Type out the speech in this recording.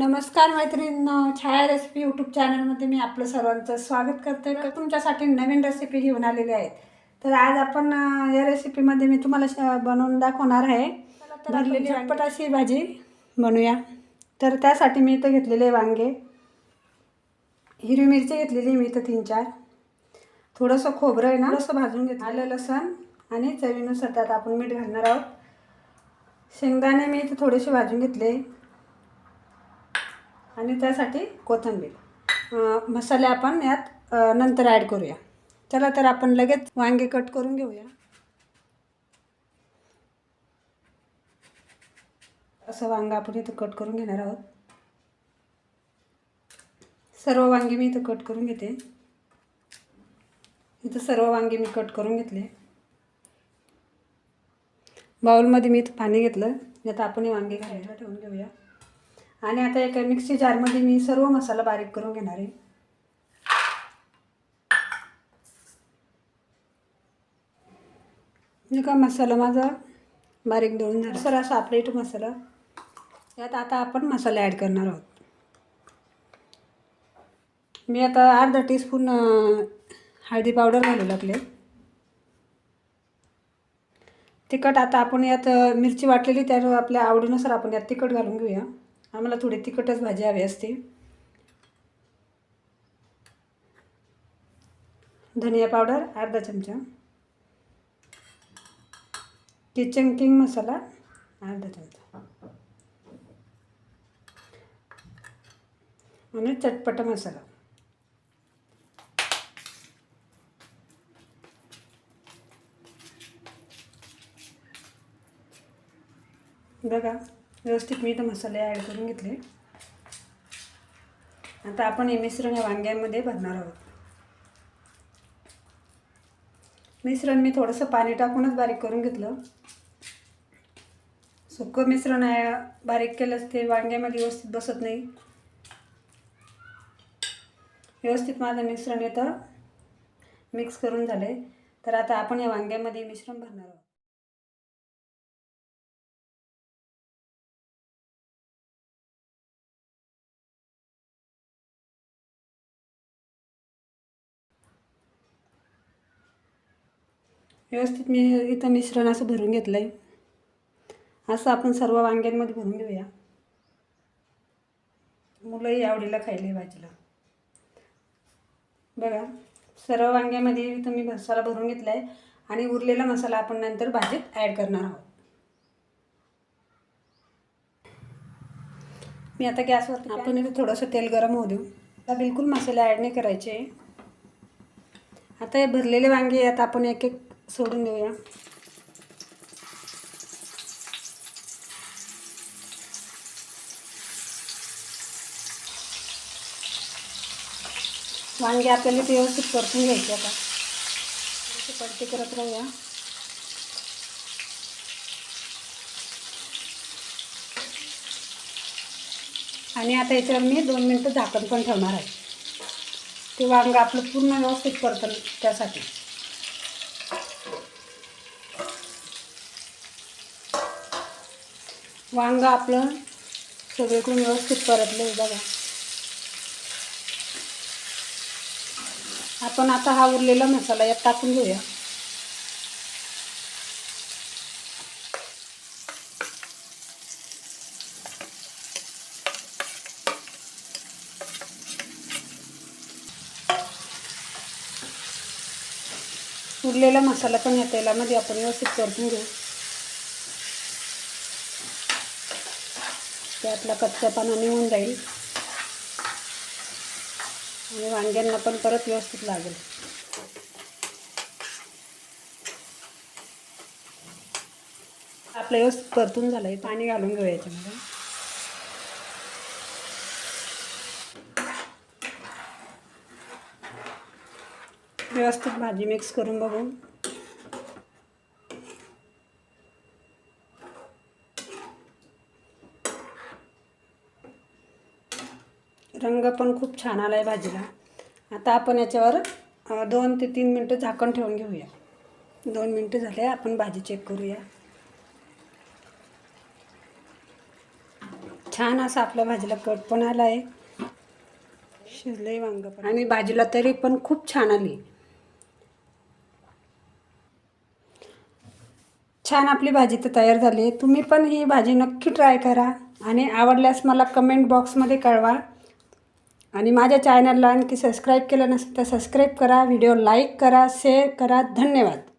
नमस्कार मैत्रिणींनो छाया recipe YouTube चॅनलमध्ये मी आपलं सर्वांचं स्वागत करते. तुमच्यासाठी नवीन रेसिपी घेऊन आलेली आहेत. तर आज आपण या रेसिपीमध्ये मी तुम्हाला श- बनवून दाखवणार आहे. भरलेली झटपट अशी भाजी बनवूया तर त्यासाठी मी इथं घेतलेले वांगे. हिरवी मिरची घेतलेली मी इथं तीन चार थोडंसं खोबरं आहे ना थोडंसं भाजून घेतलं आलं लसण. आणि चवीनुसार त्यात आपण मीठ घालणार आहोत. शेंगदाणे मी इथं थोडेसे भाजून घेतले. आणि त्यासाठी कोथिंबीर. मसाले आपण यात नंतर ॲड करूया. चला तर आपण लगेच वांगे कट करून घेऊया. असं वांगं आपण इथं कट करून घेणार आहोत. सर्व वांगी मी इथं कट करून घेते. इथं सर्व वांगे मी कट करून घेतले. बाउलमध्ये मी इथं पाणी घेतलं. यात आपण हे वांगे घालायला ठेवून घेऊया. आणि आता एका मिक्सी जारमध्ये मी सर्व मसाला बारीक करून घेणार आहे. का मसाला माझा बारीक दळून झाला. सर असा आपल्या इथं मसाला. यात आता आपण मसाला ॲड करणार आहोत. मी आता अर्धा टीस्पून हळदी पावडर घालू लागले. तिखट आता आपण यात मिरची वाटलेली त्या आपल्या आवडीनुसार आपण यात तिखट घालून घेऊया. आम्हाला थोडी तिखटच भाजी हवी असते. धनिया पावडर अर्धा चमचा. किचन किंग मसाला अर्धा चमचा. आणि चटपटा मसाला. बघा. व्यवस्थित मी तर मसाले ॲड करून घेतले. आता आपण हे मिश्रण या वांग्यांमध्ये भरणार आहोत. मिश्रण मी थोडंसं पाणी टाकूनच बारीक करून घेतलं. सुकं मिश्रण आहे बारीक केलंच ते वांग्यामध्ये व्यवस्थित बसत नाही. व्यवस्थित माझं मिश्रण येतं मिक्स करून झाले तर आता आपण या वांग्यामध्ये मिश्रण भरणार आहोत. व्यवस्थित मी इथं मिश्रण असं भरून घेतलं आहे असं आपण सर्व वांग्यांमध्ये भरून घेऊया. मुलंही आवडीला खायला भाजीला. बघा सर्व वांग्यामध्ये इथं मी मसाला भरून घेतला आहे आणि उरलेला मसाला आपण नंतर भाजीत ॲड करणार आहोत. मी आता गॅसवरती आपण इथं थोडंसं तेल गरम होऊ देऊ. आता बिलकुल मसाले ॲड नाही करायचे. आता हे भरलेले वांगे यात आपण एक एक सोडून देऊया. वांगे आपल्याला ते व्यवस्थित परतून घ्यायचे आता. थोडेसे पलटी करत राहूया. आणि आता याच्यावर मी दोन मिनटं झाकण पण ठेवणार आहे. ते वांग आपलं पूर्ण व्यवस्थित परतलं त्यासाठी. वांग आपलं सगळीकडून व्यवस्थित परतलं बघा. आपण आता हा उरलेला मसाला यात टाकून घेऊया. उरलेला मसाला पण या तेलामध्ये आपण व्यवस्थित परतून घेऊ. त्यातला कच्चापणा निघून जाईल. आणि वांग्यांना पण परत व्यवस्थित लागेल. आपलं व्यवस्थित परतून झालं आहे पाणी घालून घेऊ याच्यामध्ये. व्यवस्थित भाजी मिक्स करून बघून रंग पण खूप छान आला आहे भाजीला. आता आपण याच्यावर दोन ते तीन मिनटं झाकण ठेवून घेऊया. दोन मिनटं झाले आपण भाजी चेक करूया. छान असं आपल्या भाजीला कट पण आला आहे शिजलंय वांग पण. आणि भाजीला तरी पण खूप छान आली. छान आपली भाजी तर तयार झाली. आहे तुम्ही पण ही भाजी नक्की ट्राय करा. आणि आवडल्यास मला कमेंट बॉक्समध्ये कळवा. आणि माझ्या चॅनलला आणखी सबस्क्राईब केलं नसेल तर सबस्क्राईब करा व्हिडिओ लाईक करा शेअर करा. धन्यवाद.